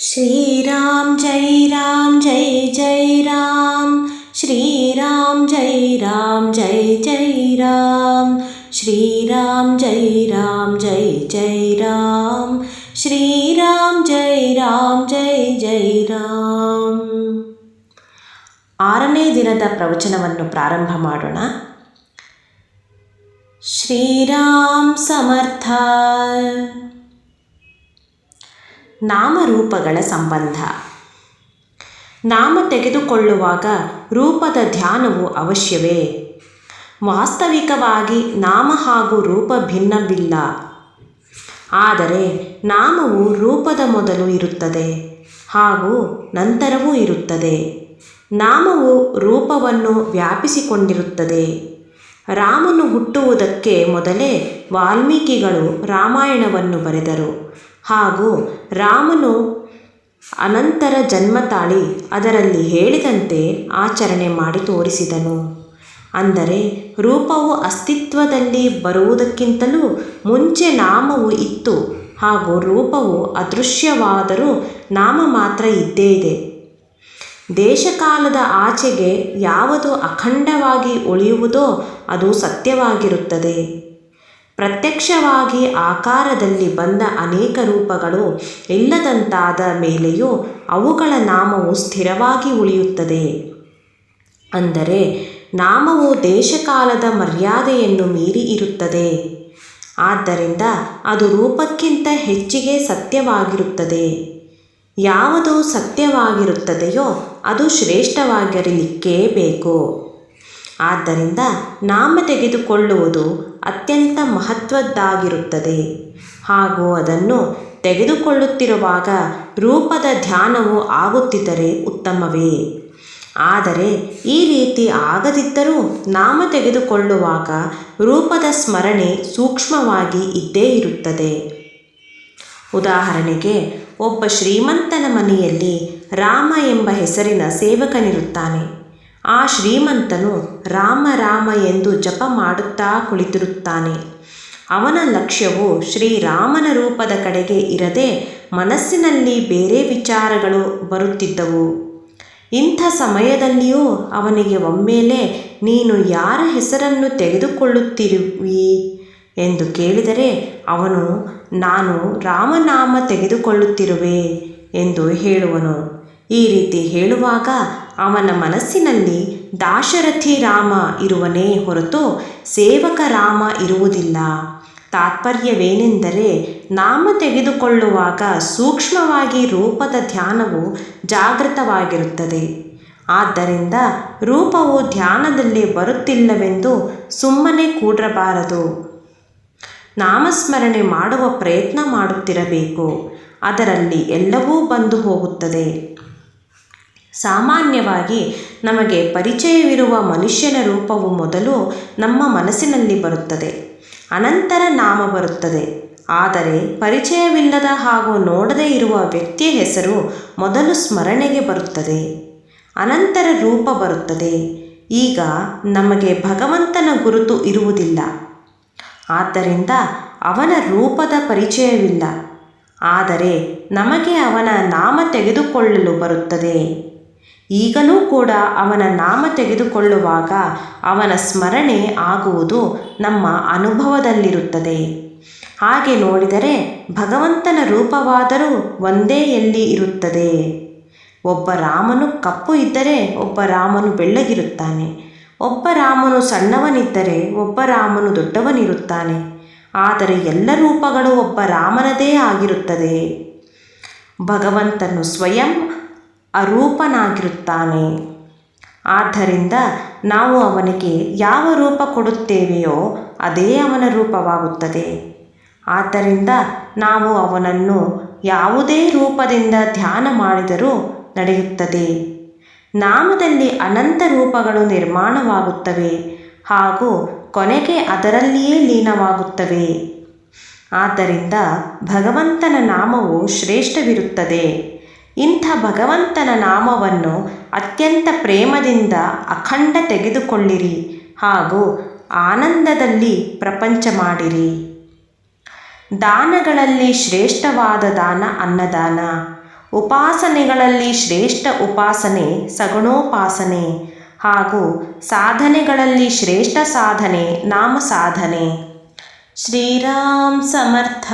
श्रीराम जय राम जय जय राम श्रीराम जय राम जय जय राम श्रीराम जय राम जय जय राम श्रीराम जय राम जय जय ರಾಮ್ ಆರನೇ ದಿನದ ಪ್ರವಚನವನ್ನು ಪ್ರಾರಂಭ ಮಾಡೋಣ ಶ್ರೀರಾಮ್ ಸಮರ್ಥ ನಾಮರೂಪಗಳ ಸಂಬಂಧ. ನಾಮ ತೆಗೆದುಕೊಳ್ಳುವಾಗ ರೂಪದ ಧ್ಯಾನವು ಅವಶ್ಯವೇ. ವಾಸ್ತವಿಕವಾಗಿ ನಾಮ ಹಾಗೂ ರೂಪ ಭಿನ್ನವಿಲ್ಲ. ಆದರೆ ನಾಮವು ರೂಪದ ಮೊದಲು ಇರುತ್ತದೆ ಹಾಗೂ ನಂತರವೂ ಇರುತ್ತದೆ. ನಾಮವು ರೂಪವನ್ನು ವ್ಯಾಪಿಸಿಕೊಂಡಿರುತ್ತದೆ. ರಾಮನು ಹುಟ್ಟುವುದಕ್ಕೆ ಮೊದಲೇ ವಾಲ್ಮೀಕಿಗಳು ರಾಮಾಯಣವನ್ನು ಬರೆದರು. ಹಾಗೂ ರಾಮನು ಅನಂತರ ಜನ್ಮ ತಾಳಿ ಅದರಲ್ಲಿ ಹೇಳಿದಂತೆ ಆಚರಣೆ ಮಾಡಿ ತೋರಿಸಿದನು. ಅಂದರೆ ರೂಪವು ಅಸ್ತಿತ್ವದಲ್ಲಿ ಬರುವುದಕ್ಕಿಂತಲೂ ಮುಂಚೆ ನಾಮವು ಇತ್ತು ಹಾಗೂ ರೂಪವು ಅದೃಶ್ಯವಾದರೂ ನಾಮ ಮಾತ್ರ ಇದ್ದೇ ಇದೆ. ದೇಶಕಾಲದ ಆಚೆಗೆ ಯಾವುದು ಅಖಂಡವಾಗಿ ಉಳಿಯುವುದೋ ಅದು ಸತ್ಯವಾಗಿರುತ್ತದೆ. ಪ್ರತ್ಯಕ್ಷವಾಗಿ ಆಕಾರದಲ್ಲಿ ಬಂದ ಅನೇಕ ರೂಪಗಳು ಇಲ್ಲದಂತಾದ ಮೇಲೆಯೂ ಅವುಗಳ ನಾಮವು ಸ್ಥಿರವಾಗಿ ಉಳಿಯುತ್ತದೆ. ಅಂದರೆ, ನಾಮವು ದೇಶಕಾಲದ ಮರ್ಯಾದೆಯನ್ನು ಮೀರಿ ಇರುತ್ತದೆ. ಆದ್ದರಿಂದ ಅದು ರೂಪಕ್ಕಿಂತ ಹೆಚ್ಚಿಗೆ ಸತ್ಯವಾಗಿರುತ್ತದೆ. ಯಾವುದು ಸತ್ಯವಾಗಿರುತ್ತದೆಯೋ ಅದು ಶ್ರೇಷ್ಠವಾಗಿರಲಿಕ್ಕೇ ಬೇಕು. ಆದ್ದರಿಂದ ನಾಮ ತೆಗೆದುಕೊಳ್ಳುವುದು ಅತ್ಯಂತ ಮಹತ್ವದ್ದಾಗಿರುತ್ತದೆ. ಹಾಗೂ ಅದನ್ನು ತೆಗೆದುಕೊಳ್ಳುತ್ತಿರುವಾಗ ರೂಪದ ಧ್ಯಾನವು ಆಗುತ್ತಿದ್ದರೆ ಉತ್ತಮವೇ. ಆದರೆ ಈ ರೀತಿ ಆಗದಿದ್ದರೂ ನಾಮ ತೆಗೆದುಕೊಳ್ಳುವಾಗ ರೂಪದ ಸ್ಮರಣೆ ಸೂಕ್ಷ್ಮವಾಗಿ ಇದ್ದೇ ಇರುತ್ತದೆ. ಉದಾಹರಣೆಗೆ, ಒಬ್ಬ ಶ್ರೀಮಂತನ ಮನೆಯಲ್ಲಿ ರಾಮ ಎಂಬ ಹೆಸರಿನ ಸೇವಕನಿರುತ್ತಾನೆ. ಆ ಶ್ರೀಮಂತನು ರಾಮ ರಾಮ ಎಂದು ಜಪ ಮಾಡುತ್ತಾ ಕುಳಿತಿರುತ್ತಾನೆ. ಅವನ ಲಕ್ಷ್ಯವು ಶ್ರೀರಾಮನ ರೂಪದ ಕಡೆಗೆ ಇರದೆ ಮನಸ್ಸಿನಲ್ಲಿ ಬೇರೆ ವಿಚಾರಗಳು ಬರುತ್ತಿದ್ದವು. ಇಂಥ ಸಮಯದಲ್ಲಿಯೂ ಅವನಿಗೆ ಒಮ್ಮೆಲೆ ನೀನು ಯಾರ ಹೆಸರನ್ನು ತೆಗೆದುಕೊಳ್ಳುತ್ತಿರುವಿ ಎಂದು ಕೇಳಿದರೆ ಅವನು, ನಾನು ರಾಮನಾಮ ತೆಗೆದುಕೊಳ್ಳುತ್ತಿರುವೆ ಎಂದು ಹೇಳುವನು. ಈ ರೀತಿ ಹೇಳುವಾಗ ಅವನ ಮನಸ್ಸಿನಲ್ಲಿ ದಾಶರಥಿ ರಾಮ ಇರುವನೇ ಹೊರತು ಸೇವಕ ರಾಮ ಇರುವುದಿಲ್ಲ. ತಾತ್ಪರ್ಯವೇನೆಂದರೆ ನಾಮ ತೆಗೆದುಕೊಳ್ಳುವಾಗ ಸೂಕ್ಷ್ಮವಾಗಿ ರೂಪದ ಧ್ಯಾನವು ಜಾಗೃತವಾಗಿರುತ್ತದೆ. ಆದ್ದರಿಂದ ರೂಪವು ಧ್ಯಾನದಲ್ಲಿ ಬರುತ್ತಿಲ್ಲವೆಂದು ಸುಮ್ಮನೆ ಕೂಡಬಾರದು. ನಾಮಸ್ಮರಣೆ ಮಾಡುವ ಪ್ರಯತ್ನ ಮಾಡುತ್ತಿರಬೇಕು. ಅದರಲ್ಲಿ ಎಲ್ಲವೂ ಬಂದು ಹೋಗುತ್ತದೆ. ಸಾಮಾನ್ಯವಾಗಿ ನಮಗೆ ಪರಿಚಯವಿರುವ ಮನುಷ್ಯನ ರೂಪವು ಮೊದಲು ನಮ್ಮ ಮನಸ್ಸಿನಲ್ಲಿ ಬರುತ್ತದೆ. ಅನಂತರ ನಾಮ ಬರುತ್ತದೆ. ಆದರೆ ಪರಿಚಯವಿಲ್ಲದ ಹಾಗೂ ನೋಡದೇ ಇರುವ ವ್ಯಕ್ತಿಯ ಹೆಸರು ಮೊದಲು ಸ್ಮರಣೆಗೆ ಬರುತ್ತದೆ. ಅನಂತರ ರೂಪ ಬರುತ್ತದೆ. ಈಗ ನಮಗೆ ಭಗವಂತನ ಗುರುತು ಇರುವುದಿಲ್ಲ. ಆದ್ದರಿಂದ ಅವನ ರೂಪದ ಪರಿಚಯವಿಲ್ಲ. ಆದರೆ ನಮಗೆ ಅವನ ನಾಮ ತೆಗೆದುಕೊಳ್ಳಲು ಬರುತ್ತದೆ. ಈಗಲೂ ಕೂಡ ಅವನ ನಾಮ ತೆಗೆದುಕೊಳ್ಳುವಾಗ ಅವನ ಸ್ಮರಣೆ ಆಗುವುದು ನಮ್ಮ ಅನುಭವದಲ್ಲಿರುತ್ತದೆ. ಹಾಗೆ ನೋಡಿದರೆ ಭಗವಂತನ ರೂಪವಾದರೂ ಒಂದೇ ಎಲ್ಲಿ ಇರುತ್ತದೆ. ಒಬ್ಬ ರಾಮನು ಕಪ್ಪು ಇದ್ದರೆ ಒಬ್ಬ ರಾಮನು ಬೆಳ್ಳಗಿರುತ್ತಾನೆ. ಒಬ್ಬ ರಾಮನು ಸಣ್ಣವನಿದ್ದರೆ ಒಬ್ಬ ರಾಮನು ದೊಡ್ಡವನಿರುತ್ತಾನೆ. ಆದರೆ ಎಲ್ಲ ರೂಪಗಳು ಒಬ್ಬ ರಾಮನದೇ ಆಗಿರುತ್ತದೆ. ಭಗವಂತನು ಸ್ವಯಂ ಅರೂಪನಾಗಿರುತ್ತಾನೆ. ಆದ್ದರಿಂದ ನಾವು ಅವನಿಗೆ ಯಾವ ರೂಪ ಕೊಡುತ್ತೇವೆಯೋ ಅದೇ ಅವನ ರೂಪವಾಗುತ್ತದೆ. ಆದ್ದರಿಂದ ನಾವು ಅವನನ್ನು ಯಾವುದೇ ರೂಪದಿಂದ ಧ್ಯಾನ ಮಾಡಿದರೂ ನಡೆಯುತ್ತದೆ. ನಾಮದಲ್ಲಿ ಅನಂತ ರೂಪಗಳು ನಿರ್ಮಾಣವಾಗುತ್ತವೆ ಹಾಗೂ ಕೊನೆಗೆ ಅದರಲ್ಲಿಯೇ ಲೀನವಾಗುತ್ತವೆ. ಆದ್ದರಿಂದ ಭಗವಂತನ ನಾಮವು ಶ್ರೇಷ್ಠವಿರುತ್ತದೆ. ಇಂಥ ಭಗವಂತನ ನಾಮವನ್ನು ಅತ್ಯಂತ ಪ್ರೇಮದಿಂದ ಅಖಂಡ ತೆಗೆದುಕೊಳ್ಳಿರಿ ಹಾಗೂ ಆನಂದದಲ್ಲಿ ಪ್ರಪಂಚ ಮಾಡಿರಿ. ದಾನಗಳಲ್ಲಿ ಶ್ರೇಷ್ಠವಾದ ದಾನ ಅನ್ನದಾನ. ಉಪಾಸನೆಗಳಲ್ಲಿ ಶ್ರೇಷ್ಠ ಉಪಾಸನೆ ಸಗುಣೋಪಾಸನೆ ಹಾಗೂ ಸಾಧನೆಗಳಲ್ಲಿ ಶ್ರೇಷ್ಠ ಸಾಧನೆ ನಾಮ ಸಾಧನೆ ಶ್ರೀರಾಮ್ ಸಮರ್ಥ.